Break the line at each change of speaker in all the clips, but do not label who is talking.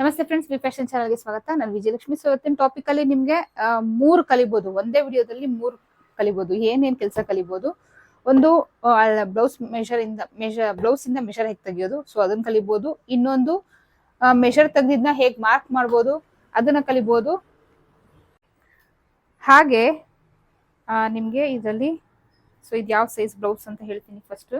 ನಮಸ್ತೆ friends B fashion ಚಾನಲ್ಗೆ ಸ್ವಾಗತ. ನಾನು ವಿಜಯಲಕ್ಷ್ಮಿ. ಸೊ ಇವತ್ತಿನ ಟಾಪಿಕ್ ಅಲ್ಲಿ ನಿಮ್ಗೆ ಮೂರು ಕಲಿಬಹುದು ಒಂದೇ ವಿಡಿಯೋದಲ್ಲಿ ಮೂರು ಕಲಿಬಹುದು ಏನೇನ್ ಕೆಲಸ ಕಲಿಬಹುದು ಒಂದು ಬ್ಲೌಸ್ ಮೆಷರ್ ಇಂದ ಮೆಷರ್ ಬ್ಲೌಸ್ ಇಂದ ಮೆಷರ್ ಹೇಗೆ ತೆಗಿಯೋದು? ಸೊ ಅದನ್ನ ಕಲಿಬಹುದು ಇನ್ನೊಂದು ಮೆಷರ್ ತೆಗ್ದಿದ್ನ ಹೇಗ್ ಮಾರ್ಕ್ ಮಾಡ್ಬೋದು? ಅದನ್ನ ಕಲಿಬಹುದು ಹಾಗೆ ನಿಮ್ಗೆ ಇದರಲ್ಲಿ ಸೊ ಇದು ಯಾವ ಸೈಜ್ ಬ್ಲೌಸ್ ಅಂತ ಹೇಳ್ತೀನಿ ಫಸ್ಟ್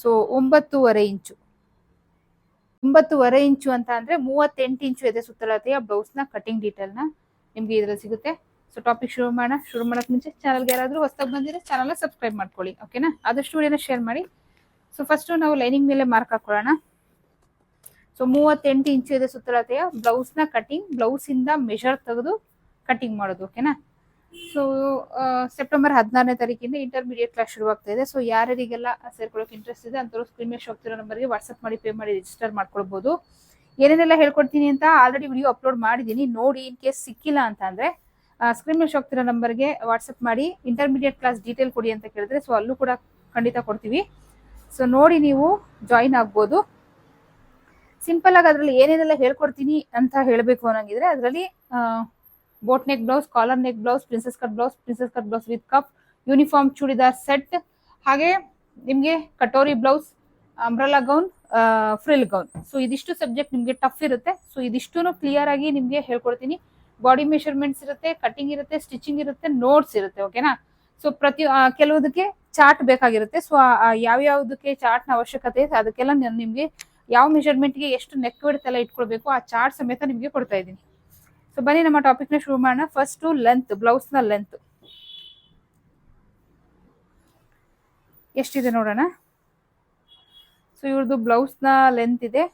ಸೊ ಒಂಬತ್ತೂವರೆ ಇಂಚು. ಒಂಬತ್ತೂವರೆ ಇಂಚು ಅಂತ ಅಂದ್ರೆ ಮೂವತ್ತೆಂಟು ಇಂಚು ಇದೆ ಸುತ್ತಳತೆಯ ಬ್ಲೌಸ್ನ ಕಟಿಂಗ್ನ ನಿಮ್ಗೆ ಇದ್ರಲ್ಲಿ ಸಿಗುತ್ತೆ. ಸೊ ಟಾಪಿಕ್ ಶುರು ಮಾಡೋಣ. ಶುರು ಮಾಡಕ್ ಮುಂಚೆ ಚಾನಲ್ಗೆ ಯಾರಾದ್ರೂ ಹೊಸದಾಗಿ ಬಂದಿದ್ರೆ ಚಾನಲ್ ಸಬ್ಸ್ಕ್ರೈಬ್ ಮಾಡ್ಕೊಳ್ಳಿ ಓಕೆನಾ ಆದಷ್ಟು ವಿಡಿಯೋನ ಶೇರ್ ಮಾಡಿ. ಸೊ ಫಸ್ಟ್ ನಾವು ಲೈನಿಂಗ್ ಮೇಲೆ ಮಾರ್ಕ್ ಹಾಕೊಳ್ಳೋಣ. ಸೊ ಮೂವತ್ತೆಂಟು ಇಂಚು ಇದೆ ಸುತ್ತಳತೆಯ ಬ್ಲೌಸ್ನ ಕಟಿಂಗ್ ಬ್ಲೌಸ್ ಇಂದ ಮೆಷರ್ ತೆಗೆದು ಕಟಿಂಗ್ ಮಾಡೋದು ಓಕೆನಾ ಸೊ ಸೆಪ್ಟೆಂಬರ್ ಹದಿನಾರನೇ ತಾರೀಕಿಂದ ಇಂಟರ್ಮೀಡಿಯೇಟ್ ಕ್ಲಾಸ್ ಶುರುವಾಗ್ತಾ ಇದೆ. ಸೊ ಯಾರ್ಯಾರಿಗೆಲ್ಲ ಸೇರ್ಕೊಳ್ಳೋಕೆ ಇಂಟ್ರೆಸ್ಟ್ ಇದೆ ಅಂತವ್ರು ಸ್ಕ್ರೀನ್ ಮೇಲೆ ಹೋಗ್ತಿರೋ ನಂಬರ್ಗೆ ವಾಟ್ಸಪ್ ಮಾಡಿ ಪೇ ಮಾಡಿ ರಿಜಿಸ್ಟರ್ ಮಾಡ್ಕೊಳ್ಬೋದು. ಏನೇನೆಲ್ಲ ಹೇಳ್ಕೊಡ್ತೀನಿ ಅಂತ ಆಲ್ರೆಡಿ ವಿಡಿಯೋ ಅಪ್ಲೋಡ್ ಮಾಡಿದ್ದೀನಿ. ನೋಡಿ ಇನ್ ಕೇಸ್ ಸಿಕ್ಕಿಲ್ಲ ಅಂತ ಅಂದರೆ ಸ್ಕ್ರೀನ್ ಮೇಲೆ ಹೋಗ್ತಿರೋ ನಂಬರ್ಗೆ ವಾಟ್ಸಪ್ ಮಾಡಿ ಇಂಟರ್ಮೀಡಿಯೇಟ್ ಕ್ಲಾಸ್ ಡೀಟೇಲ್ ಕೊಡಿ ಅಂತ ಕೇಳಿದ್ರೆ ಸೊ ಅಲ್ಲೂ ಕೂಡ ಖಂಡಿತ ಕೊಡ್ತೀವಿ. ಸೊ ನೋಡಿ ನೀವು ಜಾಯಿನ್ ಆಗ್ಬೋದು. ಸಿಂಪಲ್ ಆಗಿ ಅದರಲ್ಲಿ ಏನೇನೆಲ್ಲ ಹೇಳ್ಕೊಡ್ತೀನಿ ಅಂತ ಹೇಳಬೇಕು ಅನ್ನೋಂಗಿದ್ರೆ, ಅದರಲ್ಲಿ boat neck blouse collar neck blouse princess cut blouse princess cut blouse with cuff uniform churidar set ಹಾಗೆ ನಿಮಗೆ katori blouse umbrella gown frill gown so ಇದಿಷ್ಟು ಸಬ್ಜೆಕ್ಟ್ ನಿಮಗೆ ಟಫ್ ಇರುತ್ತೆ. ಸೊ ಇದಿಷ್ಟು ಕ್ಲಿಯರ್ ಆಗಿ ನಿಮಗೆ ಹೇಳ್ಕೊಡ್ತೀನಿ. ಬಾಡಿ ಮೆಷರ್ಮೆಂಟ್ಸ್ ಇರುತ್ತೆ ಕಟಿಂಗ್ ಇರುತ್ತೆ ಸ್ಟಿಚಿಂಗ್ ಇರುತ್ತೆ ನೋಟ್ಸ್ ಇರುತ್ತೆ ಓಕೆನಾ ಸೊ ಪ್ರತಿ ಕೆಲವುದಕ್ಕೆ ಚಾರ್ಟ್ ಬೇಕಾಗಿರುತ್ತೆ. ಸೊ ಯಾವ ಯಾವ್ದಕ್ಕೆ ಚಾರ್ಟ್ನ ಅವಶ್ಯಕತೆ ಇದೆ ಅದಕ್ಕೆಲ್ಲ ನಾನು ನಿಮಗೆ ಯಾವ ಮೆಷರ್ಮೆಂಟ್ಗೆ ಎಷ್ಟು ನೆಕ್ ಬಿಡ್ತೆಲ್ಲ ಇಟ್ಕೊಳ್ಬೇಕು, ಆ ಚಾರ್ಟ್ ಸಮೇತ ನಿಮಗೆ ಕೊಡ್ತಾ ಇದ್ದೀನಿ. ಸೊ ಬನ್ನಿ, ನಮ್ಮ ಟಾಪಿಕ್ನ ಶುರು ಮಾಡೋಣ. ಫಸ್ಟ್ ಲೆಂತ್ ಬ್ಲೌಸ್ನ ಲೆಂತ್ ಎಷ್ಟಿದೆ ನೋಡೋಣ? ಸೊ ಇವ್ರದ್ದು ಬ್ಲೌಸ್ನ ಲೆಂತ್ ಇದೆ.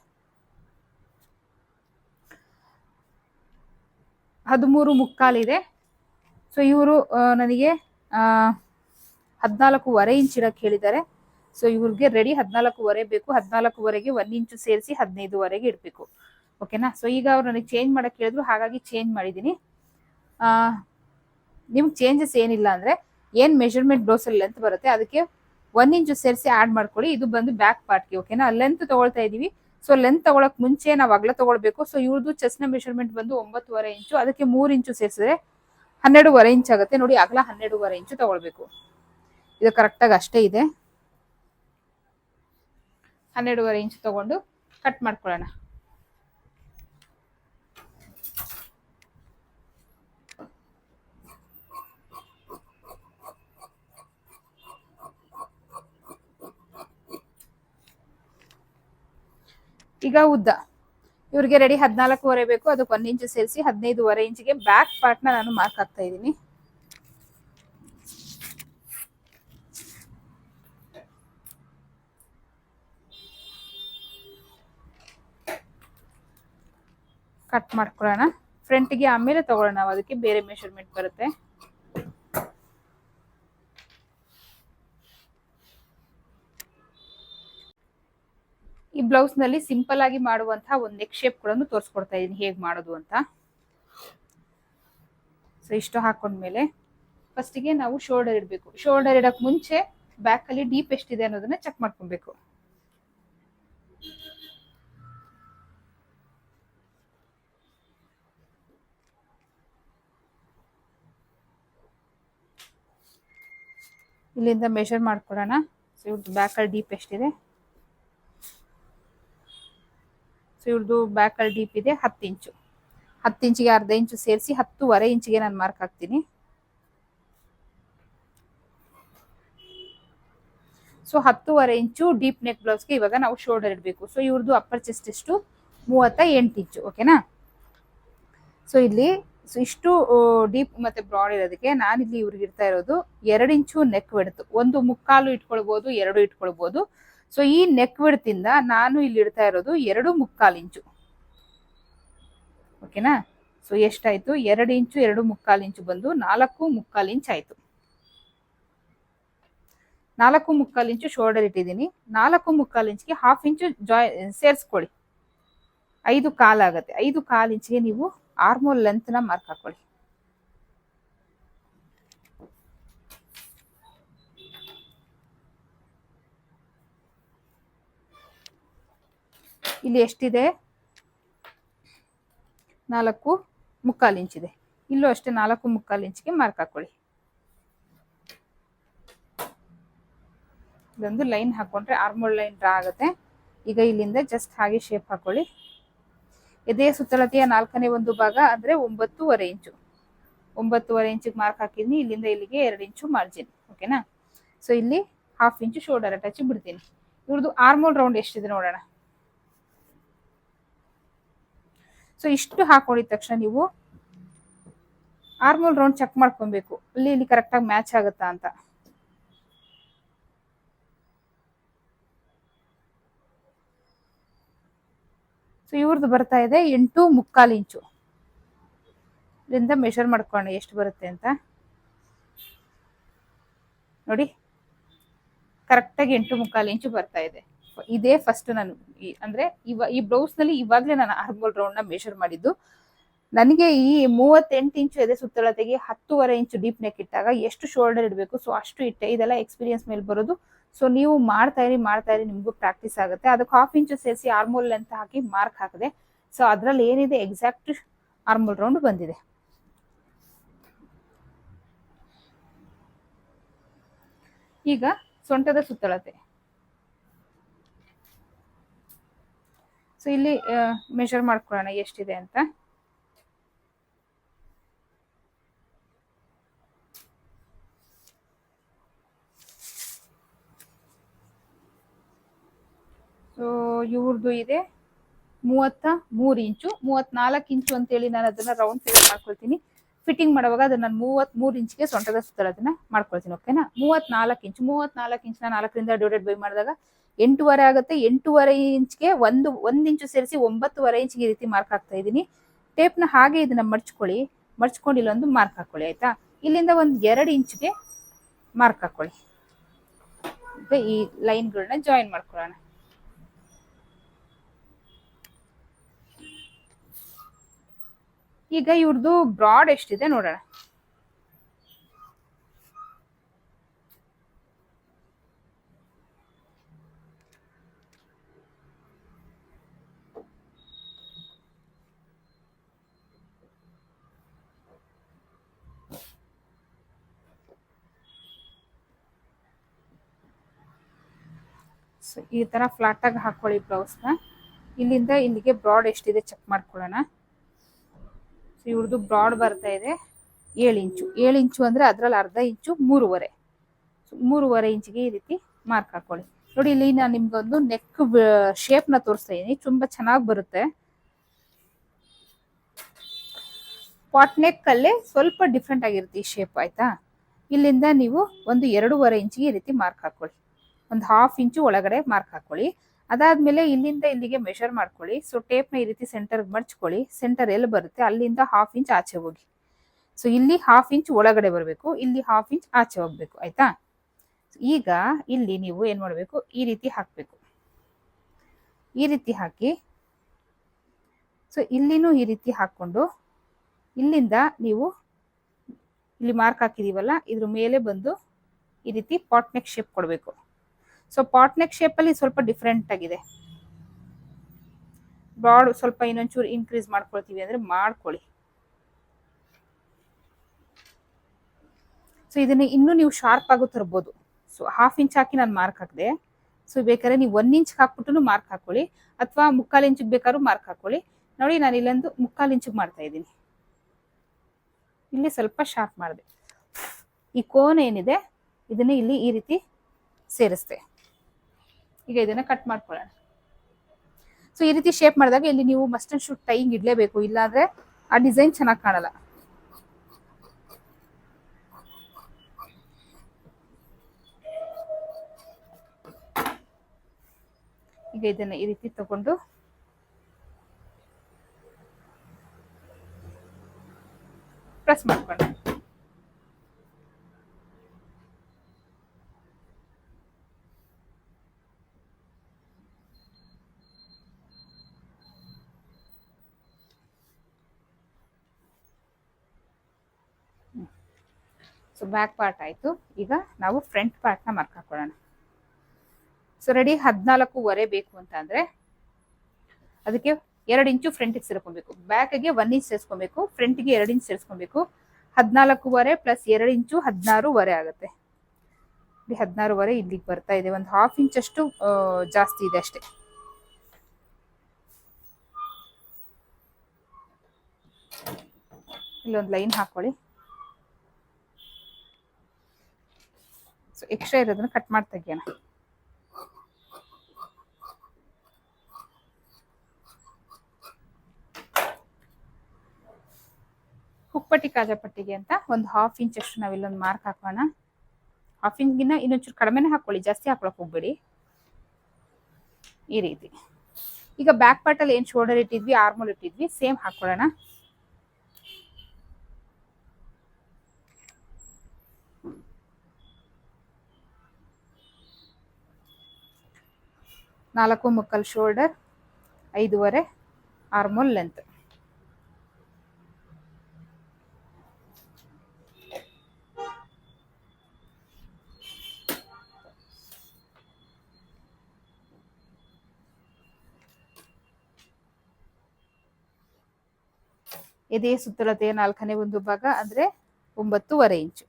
ಹದಿಮೂರು ಮುಕ್ಕಾಲಿದೆ ಸೊ ಇವರು ನನಗೆ ಹದಿನಾಲ್ಕೂವರೆ ಇಂಚ್ ಇಡಕ್ಕೆ ಹೇಳಿದ್ದಾರೆ. ಸೊ ಇವ್ರಿಗೆ ರೆಡಿ ಹದಿನಾಲ್ಕೂವರೆ ಬೇಕು. ಹದಿನಾಲ್ಕೂವರೆಗೆ ಒಂದ್ ಇಂಚು ಸೇರಿಸಿ ಹದಿನೈದುವರೆಗೆ ಇಡಬೇಕು. ಓಕೆನಾ? ಸೊ ಈಗ ಅವ್ರು ನನಗೆ ಚೇಂಜ್ ಮಾಡಕ್ಕೆ ಹೇಳಿದ್ರು, ಹಾಗಾಗಿ ಚೇಂಜ್ ಮಾಡಿದ್ದೀನಿ ನಿಮ್ಗೆ ಚೇಂಜಸ್ ಏನಿಲ್ಲ ಅಂದರೆ, ಏನು ಮೆಷರ್ಮೆಂಟ್ ಬ್ಲೌಸಲ್ಲಿ ಲೆಂತ್ ಬರುತ್ತೆ, ಅದಕ್ಕೆ ಒನ್ ಇಂಚು ಸೇರಿಸಿ ಆ್ಯಡ್ ಮಾಡ್ಕೊಳ್ಳಿ. ಇದು ಬಂದು ಬ್ಯಾಕ್ ಪಾರ್ಟ್ಗೆ ಓಕೆನಾ? ಲೆಂತ್ ತೊಗೊಳ್ತಾ ಇದ್ದೀವಿ ಸೊ ಲೆಂತ್ ತೊಗೊಳಕ್ಕೆ ಮುಂಚೆ ನಾವು ಅಗಲ ತೊಗೊಳ್ಬೇಕು. ಸೊ ಇವ್ರದ್ದು ಚೆಸ್ನ ಮೆಷರ್ಮೆಂಟ್ ಬಂದು ಒಂಬತ್ತುವರೆ ಇಂಚು, ಅದಕ್ಕೆ ಮೂರು ಇಂಚು ಸೇರಿಸಿದ್ರೆ ಹನ್ನೆರಡುವರೆ ಇಂಚ್ ಆಗುತ್ತೆ. ನೋಡಿ, ಅಗಲ ಹನ್ನೆರಡುವರೆ ಇಂಚು ತೊಗೊಳ್ಬೇಕು. ಇದು ಕರೆಕ್ಟಾಗಿ ಅಷ್ಟೇ ಇದೆ. ಹನ್ನೆರಡುವರೆ ಇಂಚ್ ತಗೊಂಡು ಕಟ್ ಮಾಡ್ಕೊಳ್ಳೋಣ. ಈಗ ಉದ್ದ. ಇವ್ರಿಗೆ ರೆಡಿ ಹದಿನಾಲ್ಕೂವರೆ ಬೇಕು. ಅದಕ್ಕೆ ಒಂದು ಇಂಚು ಸೇರಿಸಿ ಹದಿನೈದುವರೆ ಇಂಚಿಗೆ ಬ್ಯಾಕ್ ಪಾರ್ಟ್ನ ನಾನು ಮಾರ್ಕ್ ಹಾಕ್ತಾ ಇದ್ದೀನಿ. ಕಟ್ ಮಾಡ್ಕೊಳ್ಳೋಣ. ಫ್ರಂಟ್ಗೆ ಆಮೇಲೆ ತಗೊಳ್ಳೋಣ. ಅದಕ್ಕೆ ಬೇರೆ ಮೆಷರ್ಮೆಂಟ್ ಬರುತ್ತೆ. ಈ ಬ್ಲೌಸ್ನಲ್ಲಿ ಸಿಂಪಲ್ ಆಗಿ ಮಾಡುವಂತಹ ಒಂದು ನೆಕ್ ಶೇಪ್ ಕೂಡ ತೋರಿಸ್ಕೊಡ್ತಾ ಇದೀನಿ. ಹೇಗೆ ಮಾಡೋದು ಅಂತ. ಸೊ ಇಷ್ಟು ಹಾಕೊಂಡ್ಮೇಲೆ ಫಸ್ಟಿಗೆ ನಾವು ಶೋಲ್ಡರ್ ಇಡಬೇಕು. ಶೋಲ್ಡರ್ ಇಡಕ್ ಮುಂಚೆ ಬ್ಯಾಕ್ ಅಲ್ಲಿ ಡೀಪ್ ಎಷ್ಟಿದೆ ಅನ್ನೋದನ್ನ ಚೆಕ್ ಮಾಡ್ಕೊಬೇಕು. ಇಲ್ಲಿಂದ ಮೆಷರ್ ಮಾಡ್ಕೊಡೋಣ. ಸೊ ಇವ್ರದ್ದು ಬ್ಯಾಕಲ್ಲಿ ಡೀಪ್ ಎಷ್ಟಿದೆ? ಸೊ ಇವ್ರದ್ದು ಬ್ಯಾಕ್ ಅಲ್ಲಿ ಡೀಪ್ ಇದೆ, ಹತ್ತು ಇಂಚು ಹತ್ತು ಇಂಚಿಗೆ ಅರ್ಧ ಇಂಚು ಸೇರಿಸಿ ಹತ್ತೂವರೆ ಇಂಚಿಗೆ ನಾನು ಮಾರ್ಕ್ ಹಾಕ್ತೀನಿ. ಸೊ ಹತ್ತುವರೆ ಇಂಚು ಡೀಪ್ ನೆಕ್ ಬ್ಲೌಸ್ಗೆ ಇವಾಗ ನಾವು ಶೋಲ್ಡರ್ ಇಡಬೇಕು. ಸೊ ಇವ್ರದ್ದು ಅಪ್ಪರ್ ಚೆಸ್ಟ್ ಎಷ್ಟು ಮೂವತ್ತ ಎಂಟು ಇಂಚು ಓಕೆನಾ ಸೊ ಇಲ್ಲಿ ಸೊ ಇಷ್ಟು ಡೀಪ್ ಮತ್ತೆ ಬ್ರಾಡ್ ಇರೋದಕ್ಕೆ ನಾನಿಲ್ಲಿ ಇವ್ರಿಗೆ ಇರ್ತಾ ಇರೋದು ಎರಡು ಇಂಚು ನೆಕ್ ಬಿಡ್ತು ಒಂದು ಮುಕ್ಕಾಲು ಇಟ್ಕೊಳ್ಬಹುದು ಎರಡು ಇಟ್ಕೊಳ್ಬಹುದು ಸೊ ಈ ನೆಕ್ ವಿಡ್ತಿಂದ ನಾನು ಇಲ್ಲಿ ಇಡ್ತಾ ಇರೋದು ಎರಡು ಮುಕ್ಕಾಲು ಇಂಚು. ಓಕೆನಾ ಸೊ ಎಷ್ಟಾಯ್ತು? ಎರಡು ಇಂಚು, ಎರಡು ಮುಕ್ಕಾಲು ಇಂಚು ಬಂದು ನಾಲ್ಕು ಮುಕ್ಕಾಲು ಇಂಚ್ ಆಯ್ತು. ನಾಲ್ಕು ಮುಕ್ಕಾಲು ಇಂಚು ಶೋಲ್ಡರ್ ಇಟ್ಟಿದ್ದೀನಿ. ನಾಲ್ಕು ಮುಕ್ಕಾಲು ಇಂಚ್ಗೆ ಹಾಫ್ ಇಂಚು ಜಾಯ್ ಸೇರಿಸ್ಕೊಳ್ಳಿ. ಐದು ಕಾಲಾಗತ್ತೆ ಐದು ಕಾಲು ಇಂಚ್ಗೆ ನೀವು ಆರ್ಮೋಲ್ ಲೆಂತ್ನ ಮಾರ್ಕ್ ಹಾಕೊಳ್ಳಿ. ಇಲ್ಲಿ ಎಷ್ಟಿದೆ? ನಾಲ್ಕು ಮುಕ್ಕಾಲು ಇಂಚಿದೆ ಇಲ್ಲೂ ಅಷ್ಟೇ ನಾಲ್ಕು ಮುಕ್ಕಾಲು ಇಂಚಿಗೆ ಮಾರ್ಕ್ ಹಾಕೊಳ್ಳಿ. ಇದೊಂದು ಲೈನ್ ಹಾಕೊಂಡ್ರೆ ಆರ್ಮೋಲ್ ಲೈನ್ ಡ್ರಾ ಆಗುತ್ತೆ. ಈಗ ಇಲ್ಲಿಂದ ಜಸ್ಟ್ ಹಾಗೆ ಶೇಪ್ ಹಾಕೊಳ್ಳಿ. ಎದೆಯ ಸುತ್ತಳತೆಯ ನಾಲ್ಕನೇ ಒಂದು ಭಾಗ ಅಂದ್ರೆ ಒಂಬತ್ತೂವರೆ ಇಂಚು. ಒಂಬತ್ತುವರೆ ಇಂಚಿಗೆ ಮಾರ್ಕ್ ಹಾಕಿದ್ನಿ, ಇಲ್ಲಿಂದ ಇಲ್ಲಿಗೆ ಎರಡು ಇಂಚು ಮಾರ್ಜಿನ್ ಓಕೆನಾ ಸೊ ಇಲ್ಲಿ ಹಾಫ್ ಇಂಚು ಶೋಲ್ಡರ್ ಅಟ್ಯಾಚ್ ಬಿಡ್ತೀನಿ. ಇವ್ರದ್ದು ಆರ್ಮೋಲ್ ರೌಂಡ್ ಎಷ್ಟಿದೆ ನೋಡೋಣ. ಸೊ ಇಷ್ಟು ಹಾಕೊಂಡಿದ ತಕ್ಷಣ ನೀವು ಆರ್ಮೋಲ್ ರೌಂಡ್ ಚೆಕ್ ಮಾಡ್ಕೊಬೇಕು. ಅಲ್ಲಿ ಇಲ್ಲಿ ಕರೆಕ್ಟಾಗಿ ಮ್ಯಾಚ್ ಆಗುತ್ತಾ ಅಂತ. ಸೊ ಇವ್ರದ್ದು ಬರ್ತಾ ಇದೆ ಎಂಟು ಮುಕ್ಕಾಲು ಇಂಚು. ಇದರಿಂದ ಮೆಷರ್ ಮಾಡ್ಕೊಂಡು ಎಷ್ಟು ಬರುತ್ತೆ ಅಂತ. ನೋಡಿ ಕರೆಕ್ಟಾಗಿ ಎಂಟು ಮುಕ್ಕಾಲು ಇಂಚು ಬರ್ತಾ ಇದೆ. ಇದೇ ಫಸ್ಟ್ ನಾನು ಅಂದ್ರೆ ಇವ, ಈ ಬ್ಲೌಸ್ನಲ್ಲಿ ಇವಾಗಲೇ ನಾನು ಆರ್ಮೋಲ್ ರೌಂಡ್ನ ಮೆಷರ್ ಮಾಡಿದ್ದು. ನನಗೆ ಈ ಮೂವತ್ತೆಂಟು ಇಂಚು ಎದೆ ಸುತ್ತಳತೆಗೆ ಹತ್ತುವರೆ ಇಂಚು ಡೀಪ್ ನೆಕ್ ಇಟ್ಟಾಗ ಎಷ್ಟು ಶೋಲ್ಡರ್ ಇಡಬೇಕು? ಸೊ ಅಷ್ಟು ಇಟ್ಟೆ. ಇದೆಲ್ಲ ಎಕ್ಸ್ಪೀರಿಯನ್ಸ್ ಮೇಲೆ ಬರೋದು. ಸೊ ನೀವು ಮಾಡ್ತಾ ಇರಿ ಮಾಡ್ತಾ ಇರಿ, ನಿಮಗೂ ಪ್ರಾಕ್ಟೀಸ್ ಆಗುತ್ತೆ. ಅದಕ್ಕೆ ಹಾಫ್ ಇಂಚು ಸೇರಿಸಿ ಆರ್ಮೋಲ್ ಅಂತ ಹಾಕಿ ಮಾರ್ಕ್ ಹಾಕಿದೆ. ಸೊ ಅದರಲ್ಲಿ ಏನಿದೆ? ಎಕ್ಸಾಕ್ಟ್ ಆರ್ಮೋಲ್ ರೌಂಡ್ ಬಂದಿದೆ. ಈಗ ಸೊಂಟದ ಸುತ್ತಳತೆ. ಸೊ ಇಲ್ಲಿ ಮೆಷರ್ ಮಾಡ್ಕೊಳ್ಳೋಣ ಎಷ್ಟಿದೆ ಅಂತ. ಸೊ ಇವ್ರದ್ದು ಇದೆ ಮೂವತ್ತ ಮೂರು ಇಂಚು, ಮೂವತ್ನಾಲ್ಕು ಇಂಚು ಅಂತೇಳಿ ನಾನು ಅದನ್ನ ರೌಂಡ್ ಫಿಗರ್ ಮಾಡ್ಕೊಳ್ತೀನಿ. ಫಿಟ್ಟಿಂಗ್ ಮಾಡುವಾಗ ಅದನ್ನ ನಾನು ಮೂವತ್ತ್ ಮೂರು ಇಂಚಿಗೆ ಸೊಂಟದ ಸುತ್ತಳದನ್ನ ಮಾಡ್ಕೊಳ್ತೀನಿ ಓಕೆನಾ ಮೂವತ್ನಾಲ್ಕು ಇಂಚು, ಮೂವತ್ನಾಲ್ಕು ಇಂಚ್ನ ನಾಲ್ಕರಿಂದ ಡಿವೈಡೆಡ್ ಬೈ ಮಾಡಿದಾಗ ಎಂಟೂವರೆ ಆಗುತ್ತೆ. ಎಂಟೂವರೆ ಇಂಚ್ಗೆ ಒಂದು ಒಂದು ಇಂಚು ಸೇರಿಸಿ ಒಂಬತ್ತುವರೆ ಇಂಚ್ಗೆ ಈ ರೀತಿ ಮಾರ್ಕ್ ಹಾಕ್ತಾ ಇದ್ದೀನಿ. ಟೇಪ್ನ ಹಾಗೆ ಇದನ್ನ ಮಡ್ಚ್ಕೊಳ್ಳಿ ಮಡ್ಚ್ಕೊಂಡು ಇಲ್ಲೊಂದು ಮಾರ್ಕ್ ಹಾಕೊಳ್ಳಿ, ಆಯ್ತಾ? ಇಲ್ಲಿಂದ ಒಂದು ಎರಡು ಇಂಚ್ಗೆ ಮಾರ್ಕ್ ಹಾಕೊಳ್ಳಿ. ಈಗ ಈ ಲೈನ್ಗಳನ್ನ ಜಾಯಿನ್ ಮಾಡ್ಕೊಳ್ಳೋಣ. ಈಗ ಇವ್ರದ್ದು ಬ್ರಾಡ್ ಎಷ್ಟಿದೆ ನೋಡೋಣ. ಸೊ ಈ ತರ ಫ್ಲಾಟ್ ಆಗಿ ಹಾಕೊಳ್ಳಿ ಬ್ಲೌಸ್ನ. ಇಲ್ಲಿಂದ ಇಲ್ಲಿಗೆ ಬ್ರಾಡ್ ಎಷ್ಟಿದೆ ಚೆಕ್ ಮಾಡ್ಕೊಳ್ಳೋಣ. ಸೊ ಇವ್ರದ್ದು ಬ್ರಾಡ್ ಬರ್ತಾ ಇದೆ ಏಳು ಇಂಚು. ಏಳು ಇಂಚು ಅಂದ್ರೆ ಅದ್ರಲ್ಲಿ ಅರ್ಧ ಇಂಚು ಮೂರುವರೆ. ಮೂರುವರೆ ಇಂಚಿಗೆ ಈ ರೀತಿ ಮಾರ್ಕ್ ಹಾಕೊಳ್ಳಿ. ನೋಡಿ, ಇಲ್ಲಿ ನಾನು ನಿಮ್ಗೊಂದು ನೆಕ್ ಶೇಪ್ನ ತೋರಿಸ್ತಾ ಇದೀನಿ. ತುಂಬಾ ಚೆನ್ನಾಗಿ ಬರುತ್ತೆ. ಪಾಟ್ ನೆಕ್ ಅಲ್ಲೇ ಸ್ವಲ್ಪ ಡಿಫ್ರೆಂಟ್ ಆಗಿರುತ್ತೆ ಈ ಶೇಪ್ ಆಯ್ತಾ? ಇಲ್ಲಿಂದ ನೀವು ಒಂದು ಎರಡೂವರೆ ಇಂಚಿಗೆ ಈ ರೀತಿ ಮಾರ್ಕ್ ಹಾಕೊಳ್ಳಿ. ಒಂದು ಹಾಫ್ ಇಂಚು ಒಳಗಡೆ ಮಾರ್ಕ್ ಹಾಕೊಳ್ಳಿ. ಅದಾದ್ಮೇಲೆ ಇಲ್ಲಿಂದ ಇಲ್ಲಿಗೆ ಮೆಷರ್ ಮಾಡ್ಕೊಳ್ಳಿ. ಸೊ ಟೇಪ್ನ ಈ ರೀತಿ ಸೆಂಟರ್ ಮಡ್ಚ್ಕೊಳ್ಳಿ ಸೆಂಟರ್ ಎಲ್ಲಿ ಬರುತ್ತೆ? ಅಲ್ಲಿಂದ ಹಾಫ್ ಇಂಚ್ ಆಚೆ ಹೋಗಿ. ಸೊ ಇಲ್ಲಿ ಹಾಫ್ ಇಂಚ್ ಒಳಗಡೆ ಬರಬೇಕು. ಇಲ್ಲಿ ಹಾಫ್ ಇಂಚ್ ಆಚೆ ಹೋಗ್ಬೇಕು. ಆಯ್ತಾ? ಈಗ ಇಲ್ಲಿ ನೀವು ಏನು ಮಾಡಬೇಕು? ಈ ರೀತಿ ಹಾಕ್ಬೇಕು. ಈ ರೀತಿ ಹಾಕಿ. ಸೊ ಇಲ್ಲಿನೂ ಈ ರೀತಿ ಹಾಕೊಂಡು ಇಲ್ಲಿಂದ ನೀವು ಇಲ್ಲಿ ಮಾರ್ಕ್ ಹಾಕಿದೀವಲ್ಲ, ಇದ್ರ ಮೇಲೆ ಬಂದು ಈ ರೀತಿ ಪಾಟ್ನೆಕ್ ಶೇಪ್ ಕೊಡಬೇಕು. ಸೊ ಪಾಟ್ ನೆಕ್ ಶೇಪ್ ಅಲ್ಲಿ ಸ್ವಲ್ಪ ಡಿಫ್ರೆಂಟ್ ಆಗಿದೆ. ಬ್ರಾಡ್ ಸ್ವಲ್ಪ ಇನ್ನೊಂಚೂರು ಇನ್ಕ್ರೀಸ್ ಮಾಡ್ಕೊಳ್ತೀವಿ ಅಂದ್ರೆ ಮಾಡ್ಕೊಳ್ಳಿ. ಸೊ ಇದನ್ನ ಇನ್ನೂ ನೀವು ಶಾರ್ಪ್ ಆಗೋ ತರ್ಬೋದು. ಸೊ ಹಾಫ್ ಇಂಚ್ ಹಾಕಿ ನಾನು ಮಾರ್ಕ್ ಹಾಕಿದೆ. ಸೊ ಬೇಕಾದ್ರೆ ನೀವು ಒನ್ ಇಂಚ್ ಹಾಕ್ಬಿಟ್ಟು ಮಾರ್ಕ್ ಹಾಕೊಳ್ಳಿ. ಅಥವಾ ಮುಕ್ಕಾಲು ಇಂಚಿಗೆ ಬೇಕಾದ್ರೂ ಮಾರ್ಕ್ ಹಾಕೊಳ್ಳಿ. ನೋಡಿ, ನಾನು ಇಲ್ಲೊಂದು ಮುಕ್ಕಾಲು ಇಂಚಿಗೆ ಮಾಡ್ತಾ ಇದ್ದೀನಿ. ಇಲ್ಲಿ ಸ್ವಲ್ಪ ಶಾರ್ಪ್ ಮಾಡಿದೆ. ಈ ಕೋನ್ ಏನಿದೆ? ಇದನ್ನ ಇಲ್ಲಿ ಈ ರೀತಿ ಸೇರಿಸ್ತೆ ಈಗ ಇದನ್ನ ಕಟ್ ಮಾಡ್ಕೊಳ್ಳೋಣ. ಸೊ ಈ ರೀತಿ ಶೇಪ್ ಮಾಡಿದಾಗ ಇಲ್ಲಿ ನೀವು ಮಸ್ಟ್ ಅಂಡ್ ಶೂಟ್ ಟೈಂಗ್ ಇಡ್ಲೇಬೇಕು. ಇಲ್ಲಾಂದ್ರೆ ಆ ಡಿಸೈನ್ ಚೆನ್ನಾಗಿ ಕಾಣಲ್ಲ. ಈಗ ಇದನ್ನ ಈ ರೀತಿ ತಗೊಂಡು ಪ್ರೆಸ್ ಮಾಡ್ಕೊಳ್ಳೋಣ. ಸೊ ಬ್ಯಾಕ್ ಪಾರ್ಟ್ ಆಯ್ತು. ಈಗ ನಾವು ಫ್ರಂಟ್ ಪಾರ್ಟ್ನ ಮಾರ್ಕ್ ಹಾಕೊಳ್ಳೋಣ. ಸೊ ರೆಡಿ ಹದಿನಾಲ್ಕೂವರೆ ಬೇಕು ಅಂತ ಅಂದ್ರೆ ಅದಕ್ಕೆ ಎರಡು ಇಂಚು ಫ್ರಂಟಿಗೆ ಸೇರ್ಕೊಬೇಕು. ಬ್ಯಾಕ್ಗೆ ಒನ್ ಇಂಚ್ ಸೇರಿಸ್ಕೊಬೇಕು ಫ್ರಂಟ್ಗೆ ಎರಡು ಇಂಚ್ ಸೇರಿಸ್ಕೊಬೇಕು. ಹದಿನಾಲ್ಕೂವರೆ ಪ್ಲಸ್ ಎರಡು ಇಂಚು ಹದಿನಾರೂವರೆ ಆಗುತ್ತೆ. ಹದಿನಾರೂವರೆ ಇಲ್ಲಿಗೆ ಬರ್ತಾ ಇದೆ. ಒಂದು ಹಾಫ್ ಇಂಚ್ ಅಷ್ಟು ಜಾಸ್ತಿ ಇದೆ ಅಷ್ಟೇ. ಇಲ್ಲೊಂದು ಲೈನ್ ಹಾಕೊಳ್ಳಿ. ಸೊ ಎಕ್ಸ್ಟ್ರಾ ಇರೋದನ್ನ ಕಟ್ ಮಾಡಿ ತೆಗಿಯೋಣ. ಕಾಜಾ ಪಟ್ಟಿಗೆ ಅಂತ ಒಂದು ಹಾಫ್ ಇಂಚ್ ಅಷ್ಟು ನಾವಿಲ್ಲೊಂದು ಮಾರ್ಕ್ ಹಾಕೋಣ. ಹಾಫ್ ಇಂಚ್ಗಿನ್ನ ಇನ್ನೊಂಚೂರು ಕಡಿಮೆನೇ ಹಾಕೊಳ್ಳಿ, ಜಾಸ್ತಿ ಹಾಕೊಳಕ್ ಹೋಗ್ಬೇಡಿ. ಈ ರೀತಿ. ಈಗ ಬ್ಯಾಕ್ ಪಾರ್ಟಲ್ಲಿ ಏನು ಶೋಲ್ಡರ್ ಇಟ್ಟಿದ್ವಿ ಆರ್ಮೋಲ್ ಇಟ್ಟಿದ್ವಿ ಸೇಮ್ ಹಾಕೊಳ್ಳೋಣ. ನಾಲ್ಕು ಮುಕ್ಕಲ್ ಶೋಲ್ಡರ್, ಐದುವರೆ ಆರ್ಮೋಲ್ ಲೆಂತ್. ಎದೆಯ ಸುತ್ತಳತೆಯ ನಾಲ್ಕನೇ ಒಂದು ಭಾಗ ಅಂದ್ರೆ ಒಂಬತ್ತೂವರೆ ಇಂಚು.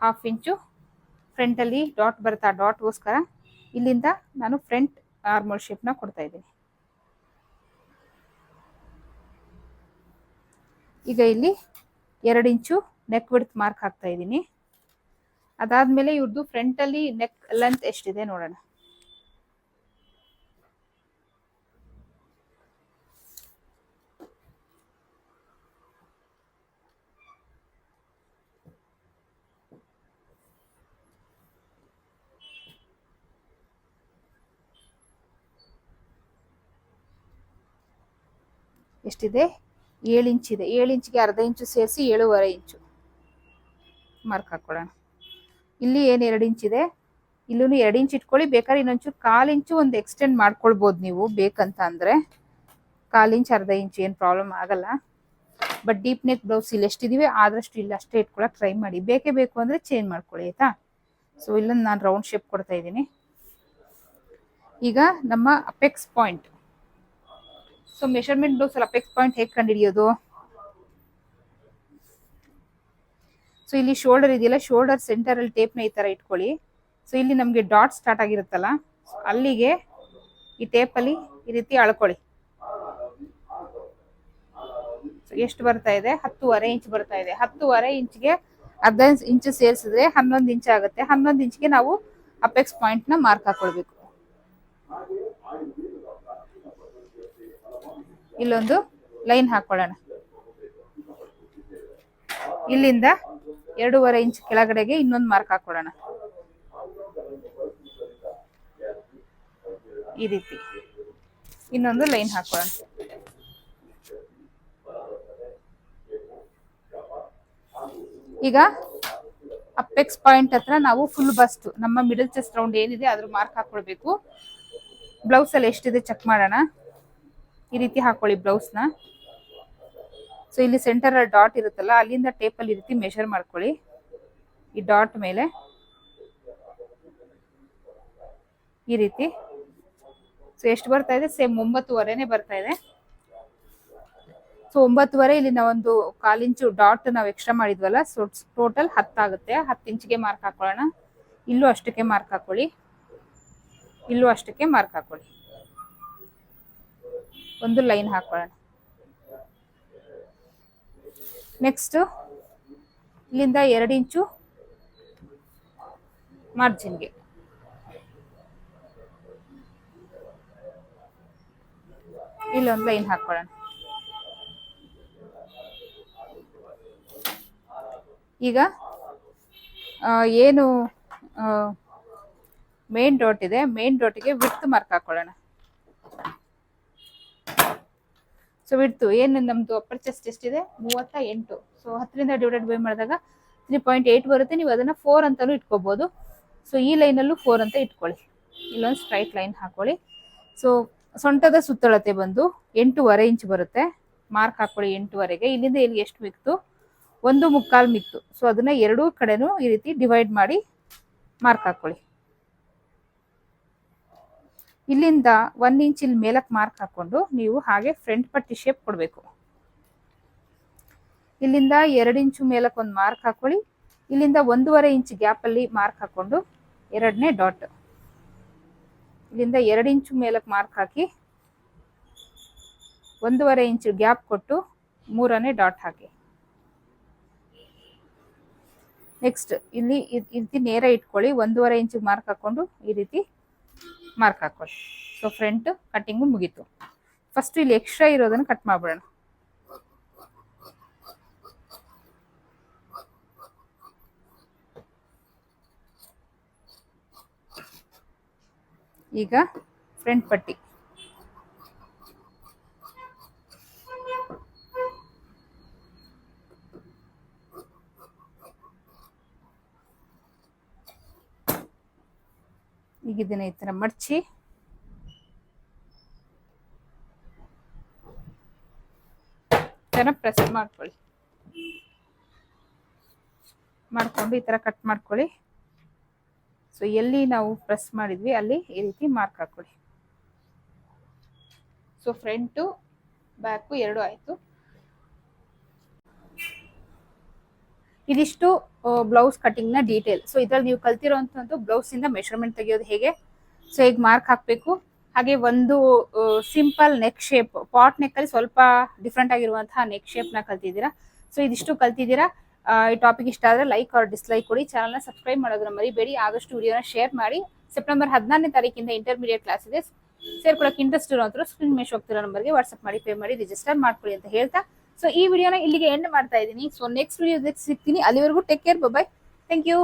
ಹಾಫ್ ಇಂಚು. ಫ್ರಂಟಲ್ಲಿ ಡಾಟ್ ಬರ್ತಾ ಡಾಟ್ಗೋಸ್ಕರ ಇಲ್ಲಿಂದ ನಾನು ಫ್ರಂಟ್ ಆರ್ಮೋಲ್ ಶೇಪ್ನ ಕೊಡ್ತಾ ಇದ್ದೀನಿ. ಈಗ ಇಲ್ಲಿ ಎರಡು ಇಂಚು ನೆಕ್ ವಿಡ್ತ್ ಮಾರ್ಕ್ ಹಾಕ್ತಾ ಇದ್ದೀನಿ. ಅದಾದಮೇಲೆ ಇವ್ರದ್ದು ಫ್ರಂಟಲ್ಲಿ ನೆಕ್ ಲೆಂತ್ ಎಷ್ಟಿದೆ ನೋಡೋಣ. ಎಷ್ಟಿದೆ? ಏಳು ಇದೆ. ಏಳು ಇಂಚಿಗೆ ಅರ್ಧ ಇಂಚು ಸೇರಿಸಿ ಏಳುವರೆ ಇಂಚು. ಮಾರ್ಕ್ ಹಾಕೊಳ್ಳೋಣ ಇಲ್ಲಿ ಏನು ಎರಡು ಇಂಚ್ ಇದೆ? ಇಲ್ಲೂ ಎರಡು ಇಂಚ್ ಇಟ್ಕೊಳ್ಳಿ. ಬೇಕಾದ್ರೆ ಇನ್ನೊಂಚೂರು ಕಾಲು ಇಂಚು ಒಂದು ಎಕ್ಸ್ಟೆಂಡ್ ಮಾಡ್ಕೊಳ್ಬೋದು ನೀವು. ಬೇಕಂತ ಅಂದರೆ ಕಾಲು ಇಂಚ್, ಅರ್ಧ ಇಂಚ್ ಏನು ಪ್ರಾಬ್ಲಮ್ ಆಗಲ್ಲ. ಬಟ್ ಡೀಪ್ ನೆಕ್ ಬ್ಲೌಸ್ ಇಲ್ಲಿ ಎಷ್ಟಿದೀವಿ? ಆದಷ್ಟು ಇಲ್ಲಿ ಅಷ್ಟೇ ಇಟ್ಕೊಳಕ್ಕೆ ಟ್ರೈ ಮಾಡಿ. ಬೇಕೇ ಬೇಕು ಅಂದರೆ ಚೇಂಜ್ ಮಾಡ್ಕೊಳ್ಳಿ, ಆಯಿತಾ? ಸೊ ಇಲ್ಲೊಂದು ನಾನು ರೌಂಡ್ ಶೇಪ್ ಕೊಡ್ತಾ ಇದ್ದೀನಿ. ಈಗ ನಮ್ಮ apex point so measurement x apex point ಹೇಗೆ ಕಂಡುಹಿಡಿಯೋದು ಸೊ ಇಲ್ಲಿ ಶೋಲ್ಡರ್ ಇದೆಯಲ್ಲ ಶೋಲ್ಡರ್ ಸೆಂಟರ್ ಅಲ್ಲಿ ಟೇಪ್ನ ಈ ತರ ಇಟ್ಕೊಳ್ಳಿ. ಸೊ ಇಲ್ಲಿ ನಮಗೆ ಡಾಟ್ ಸ್ಟಾರ್ಟ್ ಆಗಿರುತ್ತಲ್ಲ, ಅಲ್ಲಿಗೆ ಈ ಟೇಪಲ್ಲಿ ಈ ರೀತಿ ಅಳ್ಕೊಳ್ಳಿ. ಎಷ್ಟು ಬರ್ತಾ ಇದೆ? ಹತ್ತೂವರೆ ಇಂಚ್ ಬರ್ತಾ ಇದೆ. ಹತ್ತೂವರೆ ಇಂಚ್ಗೆ ಅರ್ಧ ಇಂಚ್ ಸೇರಿಸಿದ್ರೆ ಹನ್ನೊಂದು ಇಂಚ್ ಆಗುತ್ತೆ. ಹನ್ನೊಂದು ಇಂಚ್ಗೆ ನಾವು ಅಪೆಕ್ಸ್ ಪಾಯಿಂಟ್ನ ಮಾರ್ಕ್ ಹಾಕೊಳ್ಬೇಕು. ಇಲ್ಲೊಂದು ಲೈನ್ ಹಾಕೊಳ್ಳೋಣ. ಇಲ್ಲಿಂದ ಎರಡೂವರೆ ಇಂಚ್ ಕೆಳಗಡೆಗೆ ಇನ್ನೊಂದು ಮಾರ್ಕ್ ಹಾಕೊಳ್ಳೋಣ. ಈ ರೀತಿ ಇನ್ನೊಂದು ಲೈನ್ ಹಾಕೊಳ್ಳೋಣ. ಈಗ ಅಪ್ಪೆಕ್ಸ್ ಪಾಯಿಂಟ್ ಹತ್ರ ನಾವು ಫುಲ್ ಬಸ್ಟ್, ನಮ್ಮ ಮಿಡಲ್ ಚೆಸ್ಟ್ ರೌಂಡ್ ಏನಿದೆ ಅದ್ರ ಮಾರ್ಕ್ ಹಾಕೊಳ್ಬೇಕು. ಬ್ಲೌಸ್ ಅಲ್ಲಿ ಎಷ್ಟಿದೆ ಚೆಕ್ ಮಾಡೋಣ. ಈ ರೀತಿ ಹಾಕೊಳ್ಳಿ ಬ್ಲೌಸ್ನ ಸೊ ಇಲ್ಲಿ ಸೆಂಟರ್ ಡಾಟ್ ಇರುತ್ತಲ್ಲ, ಅಲ್ಲಿಂದ ಟೇಪಲ್ಲಿ ಈ ರೀತಿ ಮೆಷರ್ ಮಾಡ್ಕೊಳ್ಳಿ. ಈ ಡಾಟ್ ಮೇಲೆ. ಈ ರೀತಿ. ಸೊ ಎಷ್ಟು ಬರ್ತಾ ಇದೆ? ಸೇಮ್ ಒಂಬತ್ತುವರೆನೆ ಬರ್ತಾ ಇದೆ. ಸೊ ಒಂಬತ್ತುವರೆ ಇಲ್ಲಿ ನಾವೊಂದು ಕಾಲಿಂಚು ಡಾಟ್ ನಾವು ಎಕ್ಸ್ಟ್ರಾ ಮಾಡಿದ್ವಲ್ಲ ಸೊ ಟೋಟಲ್ ಹತ್ತಾಗುತ್ತೆ. ಹತ್ತು ಇಂಚಿಗೆ ಮಾರ್ಕ್ ಹಾಕೊಳ್ಳೋಣ. ಇಲ್ಲೂ ಅಷ್ಟಕ್ಕೆ ಮಾರ್ಕ್ ಹಾಕೊಳ್ಳಿ. ಇಲ್ಲೂ ಅಷ್ಟಕ್ಕೆ ಮಾರ್ಕ್ ಹಾಕೊಳ್ಳಿ. ಒಂದು ಲೈನ್ ಹಾಕೊಳ್ಳೋಣ. ನೆಕ್ಸ್ಟ್ ಇಲ್ಲಿಂದ ಎರಡು ಇಂಚು ಮಾರ್ಜಿನ್ಗೆ ಇಲ್ಲೊಂದು ಲೈನ್ ಹಾಕೊಳ್ಳೋಣ. ಈಗ ಏನು ಮೇನ್ ಡಾಟ್ ಇದೆ ಮೇನ್ ಡಾಟ್ಗೆ ವಿಡ್ತ್ ಮಾರ್ಕ್ ಹಾಕೊಳ್ಳೋಣ. ಸೊ ವಿಡ್ತು, ಏನು ನಮ್ದು ಅಪ್ಪರ್ ಚೆಸ್ಟ್ ಎಷ್ಟಿದೆ ಮೂವತ್ತ ಎಂಟು. ಸೊ ಹತ್ತರಿಂದ ಡಿವೈಡೆಡ್ ಬೈ ಮಾಡಿದಾಗ ತ್ರೀ ಪಾಯಿಂಟ್ ಏಯ್ಟ್ ಬರುತ್ತೆ. ನೀವು ಅದನ್ನು ಫೋರ್ ಅಂತಲೂ ಇಟ್ಕೋಬೋದು. ಸೊ ಈ ಲೈನಲ್ಲೂ ಫೋರ್ ಅಂತ ಇಟ್ಕೊಳ್ಳಿ. ಇಲ್ಲೊಂದು ಸ್ಟ್ರೈಟ್ ಲೈನ್ ಹಾಕೊಳ್ಳಿ. ಸೊ ಸೊಂಟದ ಸುತ್ತಳತೆ ಬಂದು ಎಂಟೂವರೆ ಇಂಚ್ ಬರುತ್ತೆ. ಮಾರ್ಕ್ ಹಾಕೊಳ್ಳಿ ಎಂಟೂವರೆಗೆ. ಇಲ್ಲಿಂದ ಇಲ್ಲಿ ಎಷ್ಟು ಮಿಕ್ತು? ಒಂದು ಮುಕ್ಕಾಲು ಮಿಕ್ತು. ಸೊ ಅದನ್ನು ಎರಡೂ ಕಡೆನೂ ಈ ರೀತಿ ಡಿವೈಡ್ ಮಾಡಿ ಮಾರ್ಕ್ ಹಾಕೊಳ್ಳಿ. ಇಲ್ಲಿಂದ ಒನ್ ಇಂಚ್ ಮೇಲಕ್ಕೆ ಮಾರ್ಕ್ ಹಾಕೊಂಡು ನೀವು ಹಾಗೆ ಫ್ರಂಟ್ ಪಟ್ಟಿ ಶೇಪ್ ಕೊಡಬೇಕು. ಇಲ್ಲಿಂದ ಎರಡು ಇಂಚು ಮೇಲಕ್ಕೆ ಒಂದು ಮಾರ್ಕ್ ಹಾಕೊಳ್ಳಿ. ಇಲ್ಲಿಂದ ಒಂದೂವರೆ ಇಂಚ್ ಗ್ಯಾಪಲ್ಲಿ ಮಾರ್ಕ್ ಹಾಕೊಂಡು ಎರಡನೇ ಡಾಟ್ ಇಲ್ಲಿಂದ ಎರಡು ಇಂಚು ಮೇಲಕ್ಕೆ ಮಾರ್ಕ್ ಹಾಕಿ ಒಂದೂವರೆ ಇಂಚು ಗ್ಯಾಪ್ ಕೊಟ್ಟು ಮೂರನೇ ಡಾಟ್ ಹಾಕಿ. ನೆಕ್ಸ್ಟ್ ಇಲ್ಲಿ ಇದು ನೇರ ಇಟ್ಕೊಳ್ಳಿ. ಒಂದೂವರೆ ಇಂಚಿಗೆ ಮಾರ್ಕ್ ಹಾಕೊಂಡು ಈ ರೀತಿ ಮಾರ್ಕ್ ಹಾಕೊಳ್ಳಿ. ಸೊ ಫ್ರಂಟ್ ಕಟ್ಟಿಂಗು ಮುಗೀತು. ಫಸ್ಟ್ ಇಲ್ಲಿ ಎಕ್ಸ್ಟ್ರಾ ಇರೋದನ್ನು ಕಟ್ ಮಾಡ್ಬಿಡೋಣ. ಈಗ ಫ್ರಂಟ್ ಪಟ್ಟಿ. ಈಗ ಇದನ್ನ ಈ ಥರ ಮಡಚಿ. ಥರ ಪ್ರೆಸ್ ಮಾಡ್ಕೊಳ್ಳಿ. ಮಾಡ್ಕೊಂಡು ಈ ಥರ ಕಟ್ ಮಾಡ್ಕೊಳ್ಳಿ. ಸೊ ಎಲ್ಲಿ ನಾವು ಪ್ರೆಸ್ ಮಾಡಿದ್ವಿ, ಅಲ್ಲಿ ಈ ರೀತಿ ಮಾರ್ಕ್ ಹಾಕೊಳ್ಳಿ. ಸೊ ಫ್ರಂಟು ಬ್ಯಾಕು ಎರಡು ಆಯ್ತು. ಇದಿಷ್ಟು ಬ್ಲೌಸ್ ಕಟಿಂಗ್ನ ಡೀಟೇಲ್ ಸೊ ಇದ್ರಲ್ಲಿ ನೀವು ಕಲ್ತಿರೋಂಥದ್ದು ಬ್ಲೌಸ್ ಇಂದ ಮೆಷರ್ಮೆಂಟ್ ತೆಗೆಯೋದು ಹೇಗೆ? ಸೊ ಈಗ ಮಾರ್ಕ್ ಹಾಕಬೇಕು? ಹಾಗೆ ಒಂದು simple neck shape pot neck ಅಲ್ಲಿ ಸ್ವಲ್ಪ ಡಿಫ್ರೆಂಟ್ ಆಗಿರುವಂತಹ ನೆಕ್ ಶೇಪ್ನ ಕಲ್ತಿದ್ದೀರಾ? ಸೊ ಇದಿಷ್ಟು ಕಲ್ತಿದ್ದೀರಾ? ಈ ಟಾಪಿಕ್ ಇಷ್ಟ ಆದ್ರೆ ಲೈಕ್ ಆರ್ ಡಿಸ್ಲೈಕ್ ಕೊಡಿ. ಚಾನಲ್ನ ಸಬ್ಸ್ಕ್ರೈಬ್ ಮಾಡೋದನ್ನ ಮರಿಬೇಡಿ. ಆದಷ್ಟು ವಿಡಿಯೋನ ಶೇರ್ ಮಾಡಿ. ಸೆಪ್ಟೆಂಬರ್ ಹದಿನಾರನೇ ತಾರೀಕಿಂದ ಇಂಟರ್ಮೀಡಿಯೇಟ್ ಕ್ಲಾಸ್ ಇದೆ. ಸೇರ್ಕೊಳಕ್ಕೆ ಇಂಟ್ರೆಸ್ಟ್ ಇರೋಂಥವ್ರು ಸ್ಕ್ರೀನ್ ಮೇಶ್ ಹೋಗ್ತಿರೋ ನಂಬರ್ಗೆ ವಾಟ್ಸಪ್ ಮಾಡಿ ಪೇ ಮಾಡಿ ರಿಜಿಸ್ಟರ್ ಮಾಡ್ಕೊಳ್ಳಿ ಅಂತ ಹೇಳ್ತಾ ಸೊ ಈ ವಿಡಿಯೋನ ಇಲ್ಲಿಗೆ ಎಂಡ್ ಮಾಡ್ತಾ ಇದ್ದೀನಿ. ಸೊ ನೆಕ್ಸ್ಟ್ ವಿಡಿಯೋ ಸಿಗ್ತೀನಿ. ಅಲ್ಲಿವರೆಗೂ take care bye thank you